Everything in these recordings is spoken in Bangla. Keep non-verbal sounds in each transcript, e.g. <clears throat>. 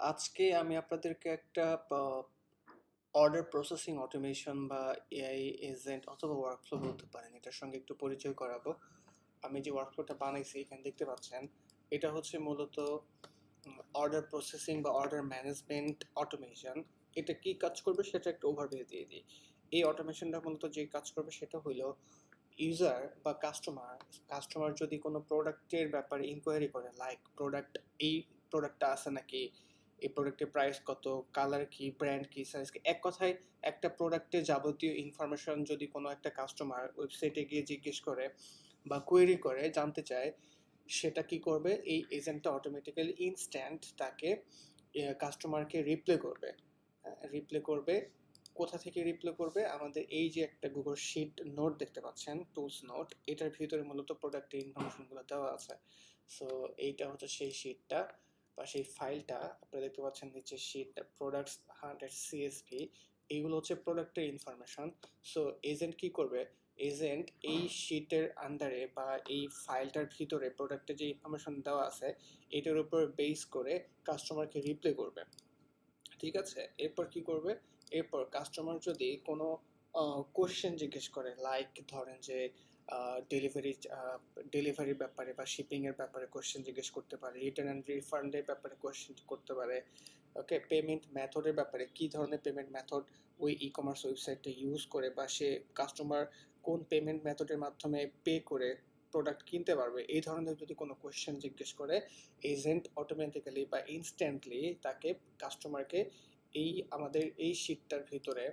আজকে আমি আপনাদেরকে একটা অর্ডার প্রসেসিং অটোমেশন বা এআই এজেন্ট অথবা ওয়ার্কফ্লো বলতে পারেন। এটার সঙ্গে একটু পরিচয় করাবো। আমি যে ওয়ার্কফ্লোটা বানাইছি এখানে দেখতে পাচ্ছেন, এটা হচ্ছে মূলত অর্ডার প্রসেসিং বা অর্ডার ম্যানেজমেন্ট অটোমেশন এটা কি কাজ করবে সেটা একটা ওভারভিউ দিয়ে দিই। এই অটোমেশনটা মূলত যে কাজ করবে সেটা হলো ইউজার বা কাস্টমার কাস্টমার যদি কোনো প্রোডাক্টের ব্যাপারে ইনকোয়ারি করে লাইক প্রোডাক্ট এই প্রোডাক্টটা আছে নাকি এই প্রোডাক্টের প্রাইস কত কালার কি ব্র্যান্ড কি সাইজ কি, এক কথায় একটা প্রোডাক্টের যাবতীয় ইনফরমেশন যদি কোনো একটা কাস্টমার ওয়েবসাইটে গিয়ে জিজ্ঞেস করে বা কোয়েরি করে, জানতে চায়, সেটা কি করবে? এই এজেন্টটা অটোমেটিক্যালি ইনস্ট্যান্ট তাকে কাস্টমারকে রিপ্লে করবে। রিপ্লে করবে। কোথা থেকে রিপ্লে করবে? আমাদের এই যে একটা গুগল শিট নোট দেখতে পাচ্ছেন টুলস নোট এটার ভিতরে মূলত প্রোডাক্টের ইনফরমেশনগুলো দেওয়া আছে। সো এইটা হচ্ছে সেই শিটটা বা সেই ফাইলটা আপনারা দেখতে পাচ্ছেন নিচে শিটটা প্রোডাক্টস হান্ড্রেড সিএসভি এইগুলো হচ্ছে প্রোডাক্টের ইনফরমেশন সো এজেন্ট কি করবে? এজেন্ট এই শিটের আন্ডারে বা এই ফাইলটার ভিতরে প্রোডাক্টের যে ইনফরমেশন দেওয়া আছে, এটার উপর বেস করে কাস্টমারকে রিপ্লে করবে। ঠিক আছে? এরপর কি করবে? এরপর কাস্টমার যদি কোনো কোশ্চেন জিজ্ঞেস করে লাইক ধরেন যে ডেলিভারি ডেলিভারির ব্যাপারে বা শিপিংয়ের ব্যাপারে কোশ্চেন জিজ্ঞেস করতে পারে রিটার্ন অ্যান্ড রিফান্ডের ব্যাপারে কোশ্চেন করতে পারে ওকে পেমেন্ট মেথডের ব্যাপারে কী ধরনের পেমেন্ট মেথড ওই ই কমার্স ওয়েবসাইটটা ইউজ করে বা সে কাস্টমার কোন পেমেন্ট মেথডের মাধ্যমে পে করে প্রোডাক্ট কিনতে পারবে? এই ধরনের যদি কোনো কোয়েশ্চেন জিজ্ঞেস করে এজেন্ট অটোমেটিক্যালি বা ইনস্ট্যান্টলি তাকে কাস্টমারকে এই আমাদের এই শিটটার ভিতরে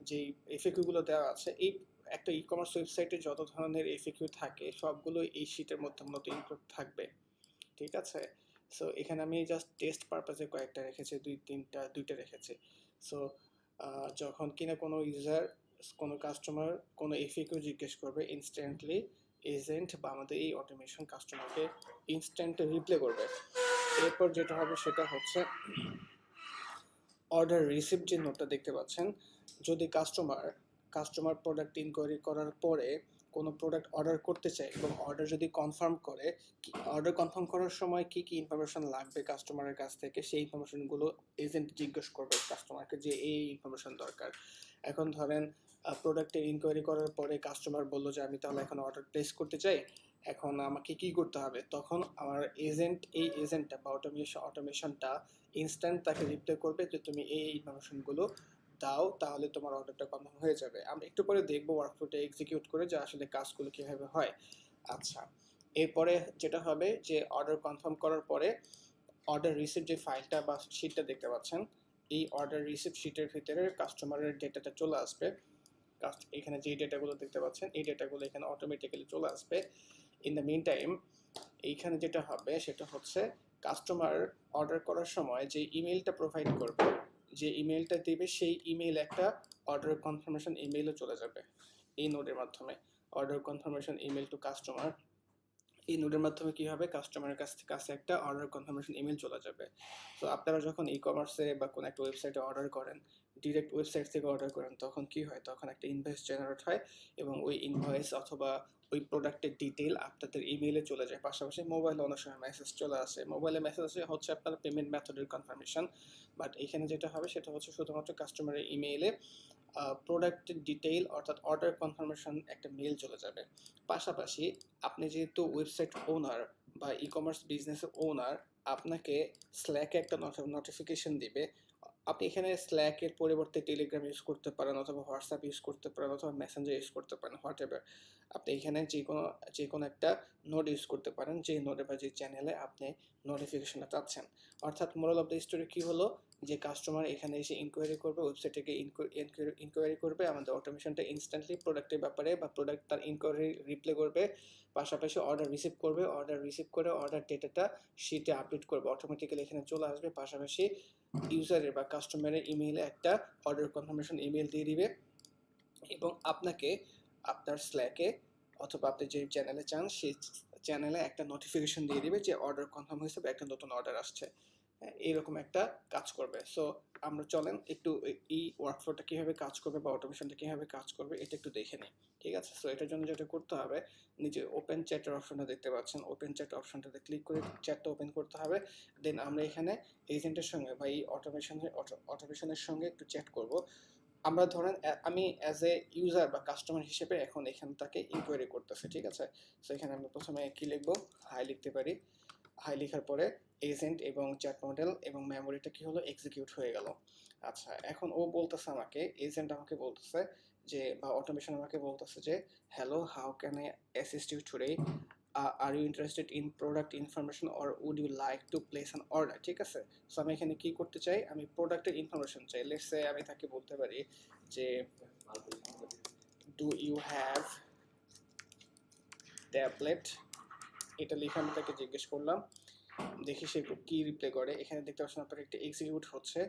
যেই এফএকিউগুলো দেওয়া আছে, এই একটা ই কমার্স ওয়েবসাইটে যত ধরনের এফএকিউ থাকে, সবগুলো এই শিটের মধ্যে মূলত ইনক্লুড থাকবে। ঠিক আছে? সো এখানে আমি জাস্ট টেস্ট পারপাসে কয়েকটা রেখেছি, দুই তিনটা, দুইটা রেখেছি। সো যখন কিনা কোনো ইউজার কোনো কাস্টমার কোনো এফএকিউ জিজ্ঞেস করবে ইনস্ট্যান্টলি এজেন্ট বা আমাদের এই অটোমেশন কাস্টমারকে ইনস্ট্যান্ট রিপ্লে করবে। এরপর যেটা হবে সেটা হচ্ছে অর্ডার রিসিভ যে নোটটা দেখতে পাচ্ছেন, যদি কাস্টমার কাস্টমার প্রোডাক্ট ইনকোয়ারি করার পরে কোনো প্রোডাক্ট অর্ডার করতে চায় এবং অর্ডার যদি কনফার্ম করে অর্ডার কনফার্ম করার সময় কি কি ইনফরমেশন লাগবে কাস্টমারের কাছ থেকে? সেই ইনফরমেশনগুলো এজেন্ট জিজ্ঞেস করবে কাস্টমারকে যে এই ইনফরমেশন দরকার। এখন ধরেন প্রোডাক্টের ইনকোয়ারি করার পরে কাস্টমার বলল যে, আমি তাহলে এখন অর্ডার প্লেস করতে চাই। এখন আমাকে কি করতে হবে? তখন আমার এজেন্ট এই এজেন্টটা বা অটোমেশন অটোমেশনটা ইনস্ট্যান্ট তাকে রিপ্লাই করবে যে তুমি এই ইনফরমেশনগুলো দাও, তাহলে তোমার অর্ডারটা কনফার্ম হয়ে যাবে। আমরা একটু পরে দেখব ওয়ার্কফ্লোটা এক্সিকিউট করে যে আসলে কাজগুলো কীভাবে হয়। আচ্ছা এরপরে যেটা হবে যে অর্ডার কনফার্ম করার পরে অর্ডার রিসিভ যে ফাইলটা বা শিটটা দেখতে পাচ্ছেন, এই অর্ডার রিসিভ শিটের ভিতরে কাস্টমারের ডেটাটা চলে আসবে। এখানে যে ডেটাগুলো দেখতে পাচ্ছেন, এই ডেটাগুলো এখানে অটোমেটিক্যালি চলে আসবে। ইন দ্য মিন টাইম এইখানে যেটা হবে, সেটা হচ্ছে কাস্টমার অর্ডার করার সময় যে ইমেলটা প্রোভাইড করবে, যে ইমেলটা দেবে, সেই ইমেল একটা অর্ডার কনফার্মেশন ইমেলও চলে যাবে এই নোডের মাধ্যমে। Order confirmation email to customer এই নোডের মাধ্যমে কী হবে? কাস্টমারের কাছ থেকে কাছে একটা অর্ডার কনফার্মেশন ইমেল চলে যাবে। তো আপনারা যখন ই কমার্সে বা কোনো একটা ওয়েবসাইটে অর্ডার করেন ডিরেক্ট ওয়েবসাইট থেকে অর্ডার করেন, তখন কি হয়? তখন একটা ইনভয়েস জেনারেট হয় এবং ওই ইনভয়েস অথবা ওই প্রোডাক্টের ডিটেল আপনাদের ইমেলে চলে যায়। পাশাপাশি মোবাইলে অনেক সময় মেসেজ চলে আসে। মোবাইলে মেসেজ আসে হচ্ছে আপনার পেমেন্ট মেথডের কনফার্মেশন বাট এখানে যেটা হবে সেটা হচ্ছে শুধুমাত্র কাস্টমারের ইমেইলে প্রোডাক্টের ডিটেইল অর্থাৎ অর্ডার কনফার্মেশন একটা মেল চলে যাবে। পাশাপাশি আপনি যেহেতু ওয়েবসাইট ওনার বা ই কমার্স বিজনেসের ওনার আপনাকে স্ল্যাকে একটা নোটিফিকেশন দিবে। আপনি এখানে স্ল্যাকের পরিবর্তে টেলিগ্রাম ইউজ করতে পারেন অথবা হোয়াটসঅ্যাপ ইউজ করতে পারেন অথবা মেসেঞ্জার ইউজ করতে পারেন হোয়াট এভার আপনি এখানে যে কোনো যে কোনো একটা নোট ইউজ করতে পারেন যে নোটে বা যে চ্যানেলে আপনি নোটিফিকেশনটা চাচ্ছেন। অর্থাৎ মোরাল অফ দ্য স্টোরি কী হলো? যে কাস্টমার এখানে এসে ইনকোয়ারি করবে ওয়েবসাইট থেকে ইনকোয়ারি করবে, আমাদের অটোমেশনটা ইনস্ট্যান্টলি প্রোডাক্টের ব্যাপারে বা প্রোডাক্ট তার ইনকোয়ারি রিপ্লে করবে, পাশাপাশি অর্ডার রিসিভ করবে অর্ডার রিসিভ করে অর্ডার ডেটাটা শিটে আপডেট করবে অটোমেটিক্যালি এখানে চলে আসবে, পাশাপাশি ইউজারের বা কাস্টমারের ইমেইলে একটা অর্ডার কনফার্মেশন ইমেল দিয়ে দিবে এবং আপনাকে আপনার স্ল্যাকে অথবা আপনি যে চ্যানেলে চান, সেই চ্যানেলে একটা নোটিফিকেশন দিয়ে দিবে যে অর্ডার কনফার্ম হয়েছে বা একটা নতুন অর্ডার আসছে। এরকম একটা কাজ করবে। সো আমরা চলেন একটু এই- ওয়ার্কফ্লোটা কীভাবে কাজ করবে বা অটোমেশনটা কীভাবে কাজ করবে এটা একটু দেখে নিই, ঠিক আছে? সো এটার জন্য যেটা করতে হবে নিচে ওপেন চ্যাটের অপশনটা দেখতে পাচ্ছেন। ওপেন চ্যাট অপশনটাতে ক্লিক করে চ্যাটটা ওপেন করতে হবে। দেন আমরা এখানে এজেন্টের সঙ্গে বা এই অটোমেশনের অটোমেশনের সঙ্গে একটু চ্যাট করব। আমরা ধরেন আমি অ্যাজ এ ইউজার বা কাস্টমার হিসেবে এখন এখান থেকে ইনকোয়ারি করতেছে, ঠিক আছে? সো এখানে আমরা প্রথমে কি লিখব? হাই লিখতে পারি। হাই লেখার পরে এজেন্ট এবং চ্যাট মডেল এবং মেমোরিটা কি হলো? এক্সিকিউট হয়ে গেল। আচ্ছা এখন ও বলতেছে আমাকে এজেন্ট আমাকে বলতেছে যে বা অটোমেশন আমাকে বলতেছে যে hello how can I assist you today are you interested in product information or would you like to place an order ঠিক আছে? সো আমি এখানে কী করতে চাই? আমি প্রোডাক্টের ইনফরমেশন চাই। লেটস সে আমি তাকে বলতে পারি যে ডু ইউ হ্যাভ ট্যাবলেট এটা লিখে আমি তাকে জিজ্ঞেস করলাম, দেখি সে কি রিপ্লাই করে। এখানে দেখতে পাচ্ছেন আপনার একটা এক্সিকিউট হচ্ছে।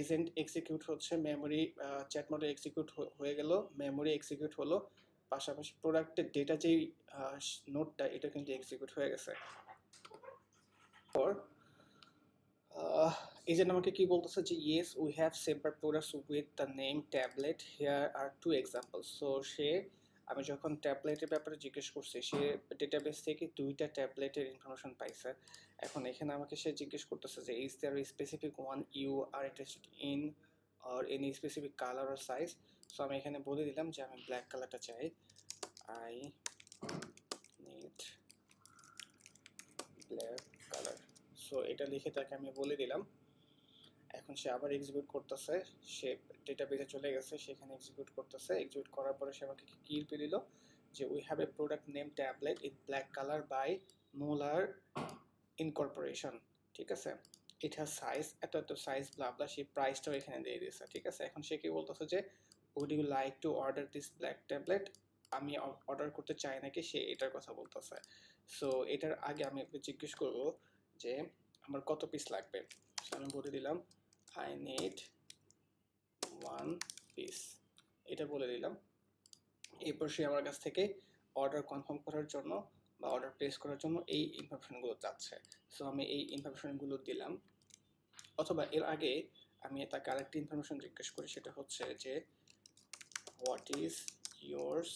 এজেন্ট এক্সিকিউট হচ্ছে মেমোরি চ্যাট মোডে এক্সিকিউট হয়ে গেল মেমোরি এক্সিকিউট হলো। পাশাপাশি প্রোডাক্টের ডেটা যেই নোটটা এটা কিন্তু এক্সিকিউট হয়ে গেছে। পর এজেন্ট আমাকে কি বলতেছে যে yes we have several products with the name tablet here are two example so সে আমি যখন ট্যাবলেটের ব্যাপারে জিজ্ঞেস করছি, সে ডেটাবেস থেকে দুইটা ট্যাবলেটের ইনফরমেশন পাইছে। এখন এখানে আমাকে সে জিজ্ঞেস করতেছে যে is there specific one you are interested in are any specific colour or size so আমি এখানে বলে দিলাম যে, আমি ব্ল্যাক কালারটা চাই। I need black colour so এটা লিখে তাকে আমি বলে দিলাম। এখন সে আবার এক্সিকিউট করতেছে, সে ডেটাবেসে চলে গেছে সেখানে এক্সিকিউট করতেছে। এক্সিকিউট করার পরে সে আমাকে কি রিপ্লাই দিল? যে we have a product name tablet in black colour by Molar incorporation ঠিক আছে? এটা সাইজ এত এত সাইজ ব্লাবলা সেই প্রাইসটাও এখানে দিয়ে দিয়েছে, ঠিক আছে? এখন সে কি বলতেছে যে would you like to order this black tablet আমি অর্ডার করতে চাই নাকি, সে এটার কথা বলতেছে। সো এটার আগে আমি জিজ্ঞেস করব যে, আমার কত পিস লাগবে? আমি বলে দিলাম নিড ওয়ান পিস এটা বলে দিলাম। এরপর সে আমার কাছ থেকে অর্ডার কনফার্ম করার জন্য বা অর্ডার প্লেস করার জন্য এই ইনফরমেশনগুলো চাচ্ছে। সো আমি এই ইনফরমেশনগুলো দিলাম। অথবা এর আগে আমি তাকে আরেকটি ইনফরমেশন জিজ্ঞেস করি, সেটা হচ্ছে যে what is yours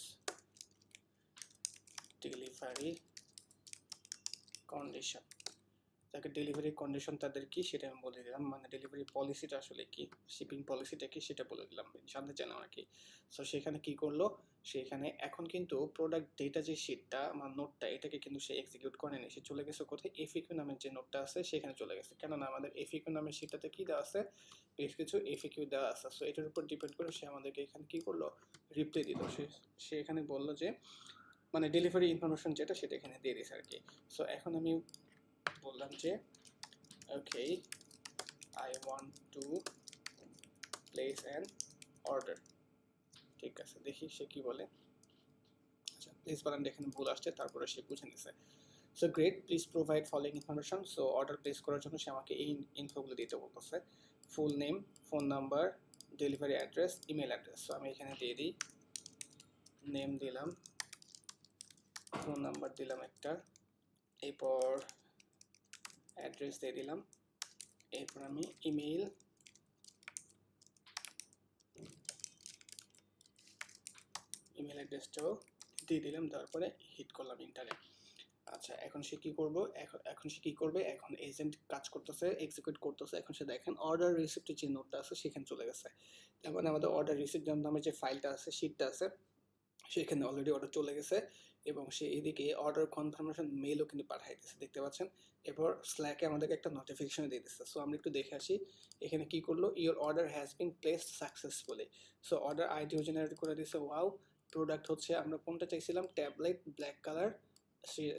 delivery condition তাকে ডেলিভারি কন্ডিশন তাদের কি সেটা আমি বলে দিলাম। মানে ডেলিভারি পলিসিটা আসলে কি শিপিং পলিসিটা কি সেটা বলে দিলাম। জানতে আর কি। সো সেখানে কি করল? সেখানে এখন কিন্তু প্রোডাক্ট ডেটা যে শিটটা আমার নোটটা এটাকে কিন্তু সে এক্সিকিউট করেনি সে চলে গেছে কোথায়? এফিকিউ নামের যে নোটটা আছে, সেখানে চলে গেছে। কেননা আমাদের এফিকিউ নামের শিটটাতে কি দেওয়া আছে? বেশ কিছু এফিকিউ দেওয়া আছে। সো এটার উপর ডিপেন্ড করে সে আমাদেরকে এখানে কি করল? রিপ্লাই দিল। সে সে এখানে বলল যে মানে ডেলিভারি ইনফরমেশন যেটা, সেটা এখানে দিয়ে দিয়েছে আর কি। সো এখন আমি বললাম যে okay I want to place an order ঠিক আছে, দেখি সে কি বলে। আচ্ছা প্লিজ বানানটা এখানে ভুল আসছে, তারপরে সে বুঝে নিছে। So great please provide following information so order place করার জন্য সে আমাকে এই ইনফোগুলো দিতে বলতেছে। Full name phone number delivery address email address so আমি এখানে দিয়ে দিই। নেম দিলাম। ফোন নাম্বার দিলাম একটা। এরপর অ্যাড্রেস দিয়ে দিলাম এরপর আমি ইমেল ইমেল অ্যাড্রেসটাও দিয়ে দিলাম তারপরে হিট করলাম ইন্টারে আচ্ছা এখন সে কি করব? এখন এখন সে কি করবে? এখন এজেন্ট কাজ করতেছে এক্সিকিউট করতেছে, এখন সে দেখেন অর্ডার রিসিপ্টের যে নোটটা আছে, সেখানে চলে গেছে। তার মানে আমাদের অর্ডার রিসিপ্ট নামে যে ফাইলটা আছে শিটটা আছে, সেখানে অলরেডি অর্ডার চলে গেছে। এবং সে এদিকে অর্ডার কনফার্মেশন মেলও কিন্তু পাঠাই দিচ্ছে দেখতে পাচ্ছেন? এরপর স্ল্যাকে আমাদেরকে একটা নোটিফিকেশন দিয়ে দিচ্ছে সো আমরা একটু দেখে আসি, এখানে কি করল? Your order has been placed successfully so order IDEO generate করে দিচ্ছে ওয়াও প্রোডাক্ট হচ্ছে, আমরা কোনটা চাইছিলাম? ট্যাবলেট ব্ল্যাক কালার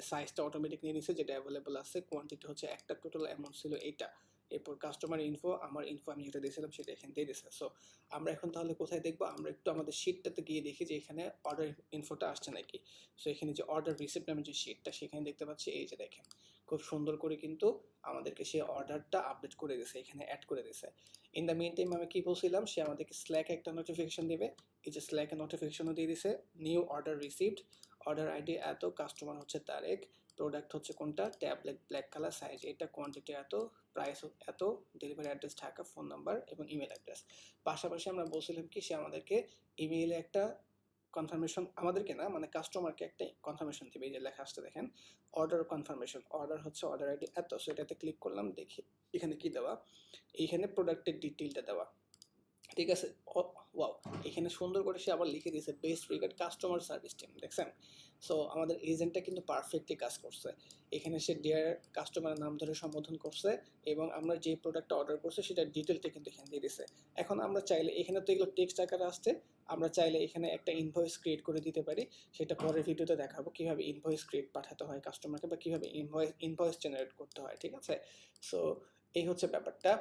সাইজটা অটোমেটিক নিয়ে নিছে, যেটা অ্যাভেলেবল আছে। কোয়ান্টিটি হচ্ছে, একটা টোটাল অ্যামাউন্ট ছিল এইটা। এরপর কাস্টমার ইনফো আমার ইনফো আমি যেটা দিয়েছিলাম সেটা এখানে দিয়ে দিচ্ছে সো আমরা এখন তাহলে কোথায় দেখব? আমরা একটু আমাদের শিটটাতে গিয়ে দেখি যে এখানে অর্ডার ইনফোটা আসছে নাকি। সো এখানে যে অর্ডার রিসিপ্ট নামের যে শিটটা সেখানে দেখতে পাচ্ছি, এই যে দেখেন, খুব সুন্দর করে কিন্তু আমাদেরকে সে অর্ডারটা আপডেট করে দিয়েছে, এখানে অ্যাড করে দিয়েছে। ইন দ্য মেন টাইম আমি কি বলছিলাম? সে আমাদেরকে স্ল্যাকে একটা নোটিফিকেশন দেবে। এই যে স্ল্যাকে নোটিফিকেশনও দিয়ে দিছে new order received order ID এত কাস্টমার হচ্ছে তারেক। প্রোডাক্ট হচ্ছে কোনটা? ট্যাবলেট ব্ল্যাক কালার সাইজ এটা কোয়ান্টিটি এত প্রাইস এত delivery address Dhaka phone number এবং ইমেল অ্যাড্রেস পাশাপাশি আমরা বলছিলাম কি, সে আমাদেরকে ইমেইলে একটা কনফার্মেশন আমাদেরকে না মানে কাস্টমারকে একটা কনফার্মেশন দেবে। এই যে লেখা আসতে দেখেন অর্ডার কনফার্মেশন অর্ডার হচ্ছে অর্ডার আইডি এত সো এটাতে ক্লিক করলাম, দেখি এখানে কি দেওয়া? এইখানে প্রোডাক্টের ডিটেলটা দেওয়া। ঠিক আছে? ওয়াও এখানে সুন্দর করে সে আবার লিখে দিয়েছে best regard customer service team দেখছেন? সো আমাদের এজেন্টটা কিন্তু পারফেক্টলি কাজ করছে। এখানে সে ডিয়ার কাস্টমারের নাম ধরে সম্বোধন করছে এবং আমরা যে প্রোডাক্টটা অর্ডার করছি, সেটার ডিটেলটা কিন্তু এখানে দিয়ে দিছে। এখন আমরা চাইলে, এখানে তো এগুলো টেক্সট আকারে আসছে, আমরা চাইলে এখানে একটা ইনভয়েস ক্রিয়েট করে দিতে পারি। সেটা পরের ভিডিওতে দেখাবো কীভাবে ইনভয়েস ক্রিয়েট পাঠাতে হয় কাস্টমারকে বা কীভাবে ইনভয়েস ইনভয়েস জেনারেট করতে হয়, ঠিক আছে? সো এই হচ্ছে ব্যাপারটা।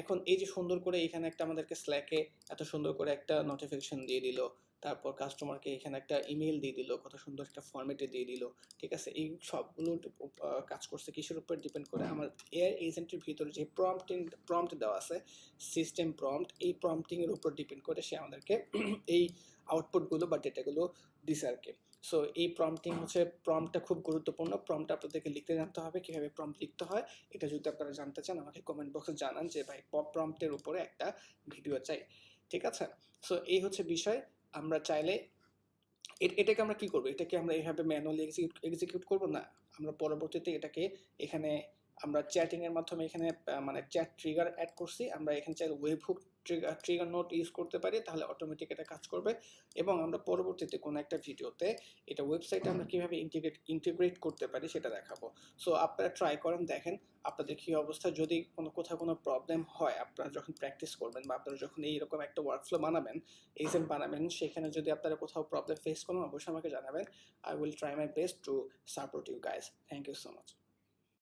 এখন এই যে সুন্দর করে এখানে একটা আমাদেরকে স্ল্যাকে এত সুন্দর করে একটা নোটিফিকেশন দিয়ে দিল। তারপর কাস্টমারকে এখানে একটা ইমেল দিয়ে দিল, কত সুন্দর একটা ফর্মেটে দিয়ে দিল, ঠিক আছে? এই সবগুলো কাজ করছে, কিসের উপর ডিপেন্ড করে? আমার এয়ার এজেন্টের ভিতরে যে প্রম্পটিং প্রম্পট দেওয়া আছে সিস্টেম প্রম্পট এই প্রম্পটিং এর উপর ডিপেন্ড করে সে আমাদেরকে <clears throat> এই আউটপুটগুলো বা ডেটাগুলো দিছে আর কি সো এই প্রম্পটিং হচ্ছে প্রম্পটটা খুব গুরুত্বপূর্ণ। প্রম্পট আপনাদেরকে লিখতে জানতে হবে, কীভাবে প্রম্পট লিখতে হয়, এটা যদি আপনারা জানতে চান, আমাকে কমেন্ট বক্সে জানান যে, ভাই প্রম্পটের উপরে একটা ভিডিও চাই। ঠিক আছে? সো এই হচ্ছে বিষয়। আমরা চাইলে এটাকে আমরা কি করব? এটাকে আমরা এইভাবে ম্যানুয়ালি এক্সিকিউট এক্সিকিউট করব? না, আমরা পরবর্তীতে এটাকে এখানে আমরা চ্যাটিংয়ের মাধ্যমে এখানে মানে চ্যাট ট্রিগার অ্যাড করছি। আমরা এখানে চাইলে web hook trigger trigger node use করতে পারি, তাহলে অটোমেটিক এটা কাজ করবে। এবং আমরা পরবর্তীতে কোনো একটা ভিডিওতে এটা ওয়েবসাইটে আমরা কীভাবে ইন্টিগ্রেট ইন্টিগ্রেট করতে পারি সেটা দেখাবো। সো আপনারা ট্রাই করেন, দেখেন আপনাদের কী অবস্থা। যদি কোনো কোথাও কোনো প্রবলেম হয়, আপনারা যখন প্র্যাকটিস করবেন বা আপনারা যখন এইরকম একটা ওয়ার্কফ্লো বানাবেন এজেন্ট বানাবেন, সেখানে যদি আপনারা কোথাও প্রবলেম ফেস করেন, অবশ্যই আমাকে জানাবেন। I will try my best to support you guys thank you so much